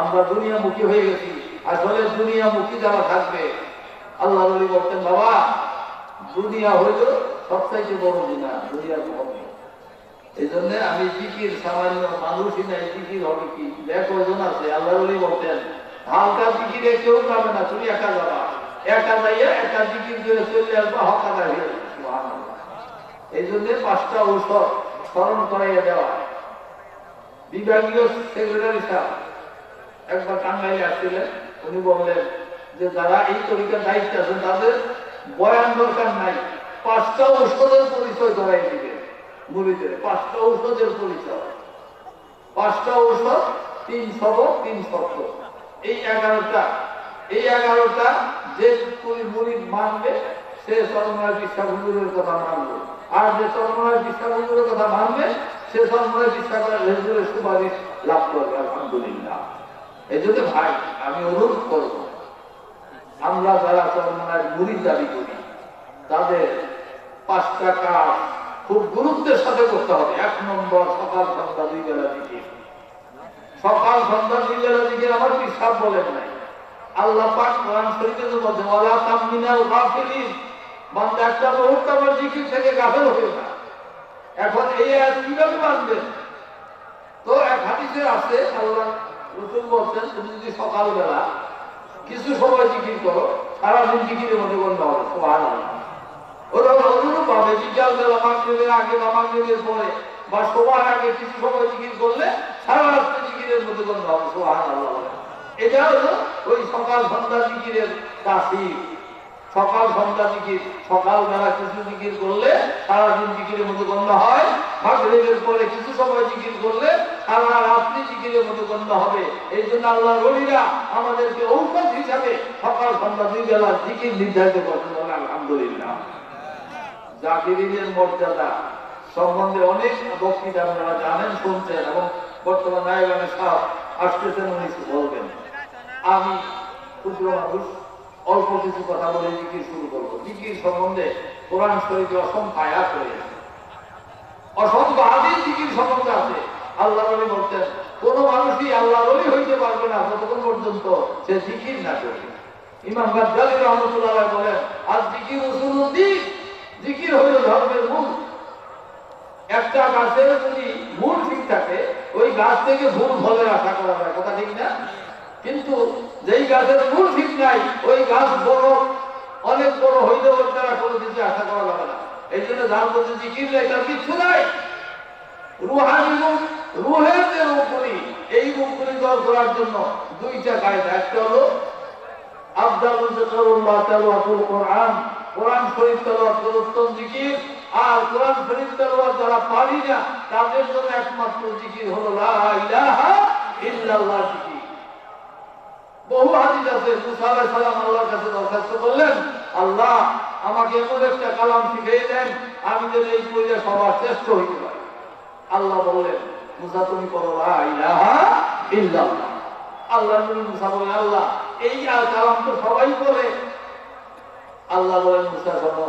আমরা দুনিয়ামুখী হয়ে গেছি। আসলে দুনিয়ামুখী যারা থাকবে, আল্লাহ নবী বলতেন, বাবা, দুনিয়া হইল সবচাইতে বড় জিনা, দুনিয়ার এই জন্য আমি জিকির, সামান্য মানুষই নাই, জিকির হবে কি? দেখ ওজন আছে, আল্লাহ নবী বলতেন, হালকা জিকিরে কেউ যাবে না, তুমি একা যাবা। একা যাইয়া একা জিকির করে চলে আসবা হকা দাঁড়িয়ে এই জন্য পাঁচটা ঔষধ স্মরণ করাইয়া দেওয়া। বিভাগীয় সেক্রেটারি সাহেব একবার টাঙ্গাইলে আসছিলেন, উনি বললেন যে যারা এই তরিকার দায়িত্বে আছেন, তাদের বয়ান দরকার নাই, পাঁচটা ঔষধের পরিচয় করাই দিবে মুড়িতে পাঁচটা ঔষধের পরিচয়। পাঁচটা ঔষধ, তিন সবক তিন শব্দ। এই এগারোটা এই এগারোটা যে কুড়ি মুড়ি মানবে, সে সরময় বিশ্বা হুজুরের কথা মানবে। আর যে সরময় বিশ্বা হুজুরের কথা মানবে, সে সরময় বিশ্বা করে হুজুরের সুপারিশ লাভ করবে, আলহামদুলিল্লাহ। এই জন্য ভাই, আমি অনুরোধ করব আমরা যারা চরমনার মুড়ি দাবি করি। তাদের পাঁচটা কাজ খুব গুরুত্বের সাথে করতে হবে। এক নম্বর, সকাল সন্ধ্যা দুই বেলা দিকে সকাল সন্ধ্যা দুই বেলা দিকে আমার পিসাব বলেন নাই। আল্লাহ পাক কোরআন শরীফে তো বলছে ওয়ালা তামিনাল গাফিলিন বান্দা একটা মুহূর্ত আমার জিকির থেকে গাফেল হয়ে না এখন এই আয়াত কীভাবে মানবেন? তো এক হাদিসে আছে, আল্লাহ রসুল বলছেন, তুমি যদি সকালবেলা কিছু সময় জিকির করো, সারাদিন জিকিরের মধ্যে গণ্য হবে। সোহান ওরা অনুরূপ ভাবে বিকালবেলা মাগরিবের আগে বা মাগরিবের পরে বা সবার আগে কিছু সময় জিকির করলে সারা রাত্রে জিকিরের মধ্যে গণ্য হবে। সোহান এটা হলো ওই সকাল সন্ধ্যা জিকিরের তাসির সকাল সন্ধ্যা জিকির, সকাল বেলা কিছু জিকির করলে সারাদিন জিকিরের মধ্যে গণ্য হয়। মাগরিবের পরে কিছু সময় জিকির করলে সারা রাত্রি জিকিরের মধ্যে গণ্য হবে। এই জন্য আল্লাহ রলিরা আমাদেরকে ঔষধ হিসাবে সকাল সন্ধ্যা দুই বেলা জিকির নির্ধারিত হবে আলহামদুলিল্লাহ। জাকিরিনের মর্যাদা সম্বন্ধে অনেক বক্তৃতা আপনারা জানেন, শুনছেন এবং বর্তমান নায়গানের সাহ আসতেছেন, উনি বলবেন। আমি ক্ষুদ্র মানুষ অল্প কিছু কথা বলে জিকির শুরু করব জিকির সম্বন্ধে কোরআন শরীফে অসংখ্য আয়াত রয়েছে। অসংখ্য হাদিস জিকির সম্বন্ধে আছে। আল্লাহ বলে বলতেন, কোন মানুষই আল্লাহ বলি হইতে পারবে না ততক্ষণ পর্যন্ত সে জিকির না করবে ইমাম গাজ্জালি রহমতুল্লাহ বলেন আর জিকির জিকির হইল ধর্মের মূল। একটা গাছের যদি মূল ঠিক থাকে, ওই গাছ থেকে ফুল ফলের আশা করা যায়। কথা ঠিক না? কিন্তু যেই গাছের মূল ঠিক নাই, ওই গাছ বড়, অনেক বড় হইলে ওর দ্বারা কোনো কিছু আশা করা যাবে না। এই জন্য যার মধ্যে জিকির নেই, তার কিচ্ছু নাই। রুহানি রূপ রুহের যে রূপগুলি এই রূপগুলি দল করার জন্য দুইটা কায়দা একটা হলো। আফদালুল জিকরুল্লাহ তালাওয়াতুল কোরআন কোরআন শরীফ তেলাওয়াত করে, উত্তম জিকির। আর কোরআন শরীফ তেলাওয়াত যারা পারি না, তাদের জন্য একমাত্র জিকির হলো লা ইলাহা ইল্লাল্লাহ জিকির। বহু হাদিস আছে, মুসা সালাম আল্লাহর কাছে দরখাস্ত করলেন, আল্লাহ, আমাকে এমন একটা কালাম শিখিয়ে দেন আমি যেন এই পরিচয় সবার শ্রেষ্ঠ হইতে পারি। আল্লাহ বললেন, মুসা, তুমি করো আল্লাহ মুসা বলেন আল্লাহ, এই কালাম তো সবাই করে আল্লাহ বলেন মুসা, শোনো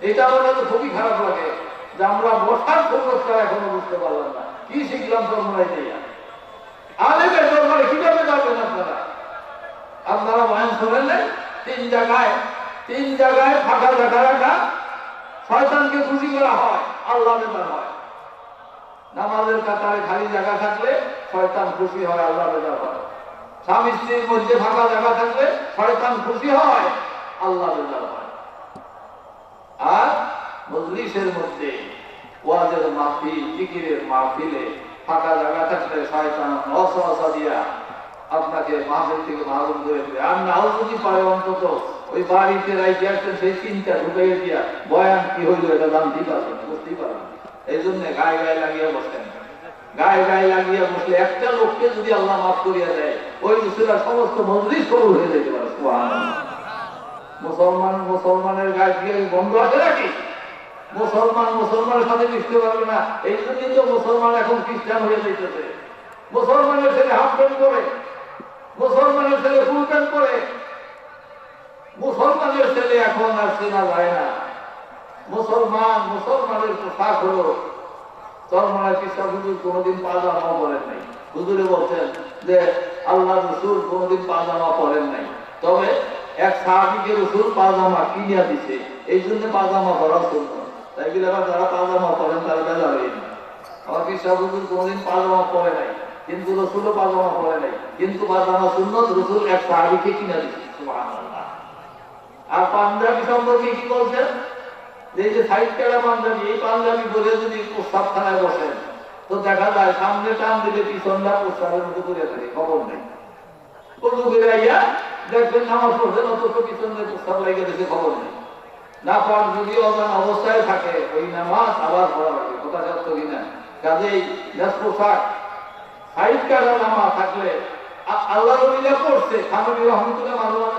এটা আমার কাছে খুবই খারাপ লাগে যে আমরা বসার সুন্দরটা এখনও বুঝতে পারলাম না। কি শিখলাম চর্মনায় দিয়ে? আলেমের দরবারে কীভাবে যাবেন আপনারা? আপনারা বয়ান শোনেন তিন জায়গায় তিন জায়গায় ফাঁকা দেখা রাখা শয়তানকে খুশি করা হয়, আল্লাহ বেতার হয়। নামাজের কাতারে খালি জায়গা থাকলে শয়তান খুশি হয়, আল্লাহ বেজার হয়। স্বামী স্ত্রীর মধ্যে ফাঁকা জায়গা থাকলে শয়তান খুশি হয়, আল্লাহ বেজার হয়। আর মজলিসের মধ্যে ওয়াজের মাহফিল, জিকিরের মাহফিলে ফাঁকা জায়গা থাকলে শয়তান অসহসা দিয়া আপনাকে মাহফিল থেকে মাহরুম করে দেবে। আর নাও যদি পারে অন্তত ওই বাড়িতে রাইতে আসছেন সেই চিন্তা ঢুকাইয়ে দিয়া, বয়ান কি হইল এটা জানতেই পারবেন বুঝতেই পারবেন এই জন্য গায়ে গায়ে লাগিয়ে বসেন। গায়ে গায়ে লাগিয়ে বসলে একটা লোককে যদি আল্লাহ মাফ করিয়া দেয়, ওই সমস্ত মজলিস কবুল হয়ে যেতে পারে। মুসলমান মুসলমানের গায়ে দিয়ে বন্ধ আছে নাকি? মুসলমান মুসলমানের সাথে মিশতে পারবে না। এই জন্যই তো মুসলমান এখন খ্রিস্টান হয়ে যাইতেছে। মুসলমানের ছেলে হাফ প্যান্ট করে মুসলমানের ছেলে ফুল প্যান্ট করে মুসলমানের ছেলে এখন আর চেনা যায় না। মুসলমান মুসলমানের পোশাক হলো চরমানের কৃষ্ণ হুজুর কোনোদিন পাজামা পরেন নাই। হুজুরে বলছেন যে, আল্লাহ রসুল কোনোদিন পাজামা পরেন নাই। তবে এক সাহাবিকে রসুল পাজামা কিনিয়া দিছে, এই জন্য পাজামা পরা শুনল তাই বলে আবার যারা পাজামা পরেন, তারা বেজা হয়ে না আমার কৃষ্ণ হুজুর কোনোদিন পাজামা পরে নাই, কিন্তু রসুলও পাজামা পরে নাই, কিন্তু পাজামা সুন্নত রসুল এক সাহাবিকে কিনা দিছে। আর পাঞ্জাবি সম্পর্কে কি বলছেন? যে যে সাইড কেলা পাঞ্জাবি, এই পাঞ্জাবি বলে যদি প্রস্তাবখানায় বসেন, তো দেখা যায় সামনে টান দিলে পিছনটা প্রস্তাবের মতো করে থাকে খবর নেই করে আইয়া দেখবেন নামাজ পড়ছেন অথচ পিছনে প্রস্তাব লাগিয়ে দিতে খবর নেই। না পার যদি অজান অবস্থায় থাকে, ওই নামাজ আবার পড়া লাগে, কথা সত্য কিনা কাজেই ড্রেস পোশাক সাইড কাটা নামা থাকলে আল্লাহ রবিলা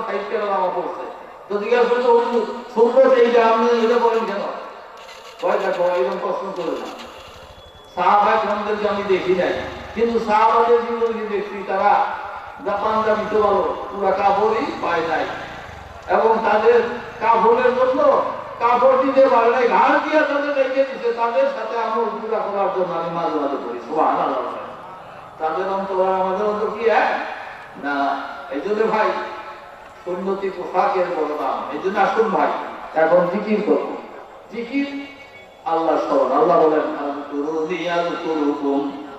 সাইড কাটা নামা পড়ছে। তো জিজ্ঞাসা করছে এইটা আপনি এটা বলেন কেন? কয় দেখো, এরকম প্রশ্ন করে না। সাহাবা কামদেরকে আমি দেখি নাই, কিন্তু সাহাবাদের জীবনে দেখছি তারা এবং তাদের কাপড়ের জন্য জন্য আমি মাঝে মাঝে করি। তাদের অন্তর আমাদের কি এক? না। এই জন্য ভাই, সুন্নতি এই জন্য আসুন ভাই, এখন জিকির করব। জিকির আল্লাহ স্মরণ। আল্লাহ বলেন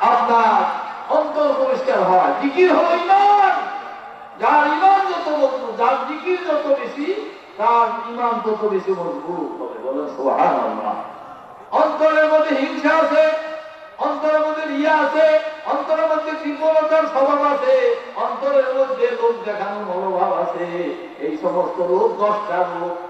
আপনার অন্তর পরিষ্কার হয়। জিকির হলো ইমান। যার ইমান যত মজবুত, যার জিকির যত বেশি, তার ইমান তত বেশি মজবুত হবে। বলেন, সুবহানাল্লাহ। অন্তরের মধ্যে হিংসা আছে, অন্তরের মধ্যে রিয়া আছে, অন্তরের মধ্যে বিফলতার স্বভাব আছে, অন্তরের মধ্যে লোক দেখানো মনোভাব আছে। এই সমস্ত লোক দশটা লোক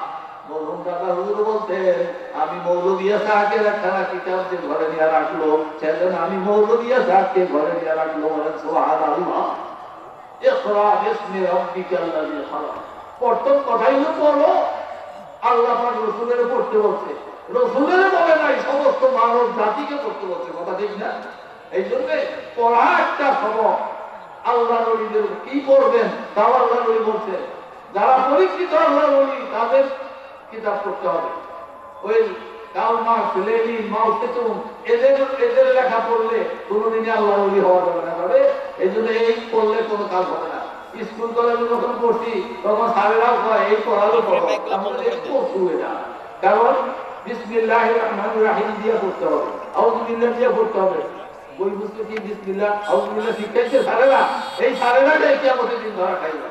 রসুলের পড়তে বলছে। রসুলের বলে নাই, সমস্ত মানব জাতিকে পড়তে বলছে, কথা ঠিক না? এই জন্য পড়া একটা সবক। আল্লাহ নবীদের কি করবেন তাও আল্লাহ নবী বলছে যারা পরীক্ষিত আল্লাহ নবী, তাদের কিতাব পড়তে হবে? ওই কাল মার্কস লেনিন মাও সেতুং এদের এদের লেখা পড়লে কোনোদিনই আল্লাহ নবী হওয়া যাবে না। তবে এই জন্য এই পড়লে কোনো কাজ হবে না। স্কুল কলেজে যখন পড়ছি তখন স্যারেরাও কয় এই পড়ালো পড়ো আমাদের একটু অসুবিধা কারণ বিসমিল্লাহ রহমান রাহিম দিয়ে পড়তে হবে। আউযুবিল্লাহ দিয়ে পড়তে হবে। বই বুঝতে কি বিসমিল্লাহ? আউযুবিল্লাহ শিখাইছে স্যারেরা। এই স্যারেরা আমাদের দিন ধরা খাইবে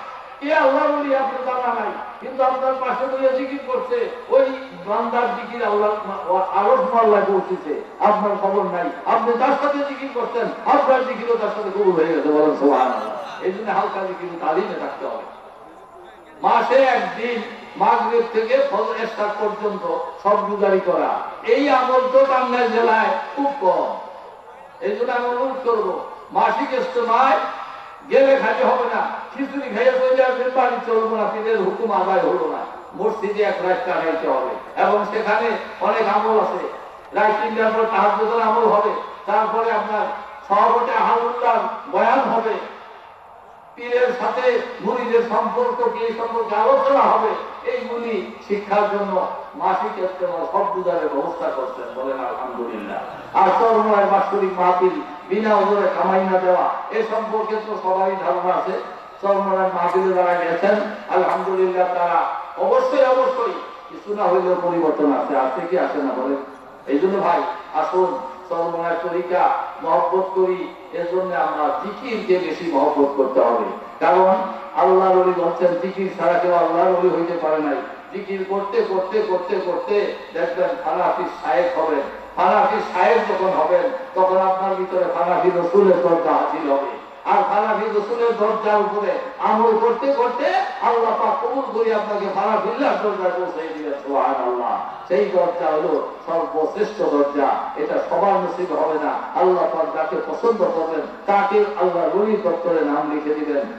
মাসে একদিন মাগরিব থেকে ইফতার পর্যন্ত সব গুজারি করা। এই আমল তো টাঙ্গাইল জেলায় খুব কম। এই জন্য আমি অনুরোধ করব, মাসিক ইস্তেমায় গেলে খালি হবে না। খিচুড়ি খাইয়ে চলে আসবেন, বাড়ি চলবো না হুকুম আদায় হলো না। মসজিদে এক হবে। এবং সেখানে অনেক আমল আছে। আমল হবে। তারপরে আপনার সহবতে আহালুল্লাহ বয়ান হবে। পীরের সাথে মুড়িদের সম্পর্ক কি সম্পর্কে আলোচনা হবে। এইগুলি শিক্ষার জন্য মাসিক সব গুজারের ব্যবস্থা করছেন বলেন আলহামদুলিল্লাহ। আর চরমায় বাৎসরিক মাহফিল বিনা ওজরে কামাই না দেওয়া, এ সম্পর্কে তো সবাই ধারণা আছে। করতে কারণ আল্লাহ রলি বলছেন, জিকির ছাড়া কেউ আল্লাহ রলি হইতে পারে নাই। জিকির করতে করতে করতে করতে দেখবেন ফানাফি সাহেব হবেন। ফানাফি সাহেব যখন হবেন, তখন আপনার ভিতরে ফানাফি রসুলের দরজা হাজির হবে। আর ফালাফি রসুলের দরজার উপরে আমল করতে করতে আল্লাহ পাক কবুল করে আপনাকে ফানাফিল্লার দরজায় পৌঁছে দিলেন সোহান আল্লাহ সেই দরজা হলো সর্বশ্রেষ্ঠ দরজা। এটা সবার নসিব হবে না। আল্লাহ পাক যাকে পছন্দ করবেন, তাকে আল্লাহ রুলি দপ্তরে নাম লিখে দিবেন।